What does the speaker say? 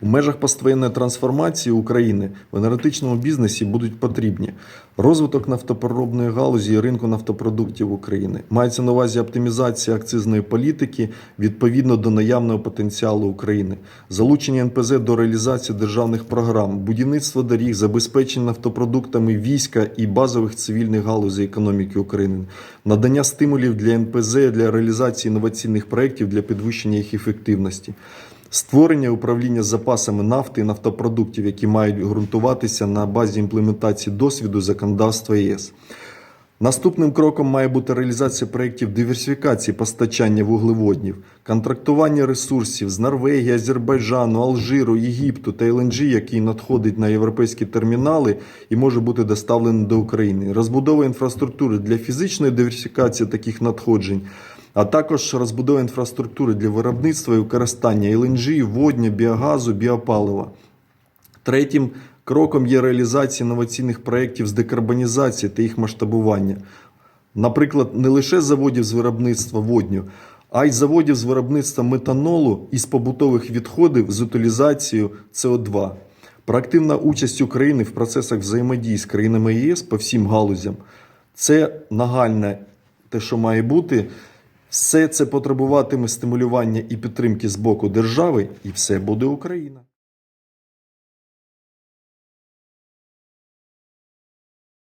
У межах поствоєнної трансформації України в енергетичному бізнесі будуть потрібні розвиток нафтопереробної галузі і ринку нафтопродуктів України. Мається на увазі оптимізація акцизної політики відповідно до наявного потенціалу України, залучення НПЗ до реалізації державних програм, будівництво доріг, забезпечення нафтопродуктами війська і базових цивільних галузей економіки України, надання стимулів для НПЗ для реалізації інноваційних проєктів для підвищення їх ефективності. Створення управління запасами нафти і нафтопродуктів, які мають ґрунтуватися на базі імплементації досвіду законодавства ЄС. Наступним кроком має бути реалізація проєктів диверсифікації постачання вуглеводнів, контрактування ресурсів з Норвегії, Азербайджану, Алжиру, Єгипту та ЛНЖ, який надходить на європейські термінали і може бути доставлений до України, розбудова інфраструктури для фізичної диверсифікації таких надходжень, а також розбудова інфраструктури для виробництва і використання ЛНЖ, водня, біогазу, біопалива. Третім кроком є реалізація інноваційних проєктів з декарбонізації та їх масштабування. Наприклад, не лише заводів з виробництва водню, а й заводів з виробництва метанолу і з побутових відходів з утилізацією СО2. Проактивна участь України в процесах взаємодії з країнами ЄС по всім галузям це нагальне те, що має бути. Все це потребуватиме стимулювання і підтримки з боку держави, і все буде Україна.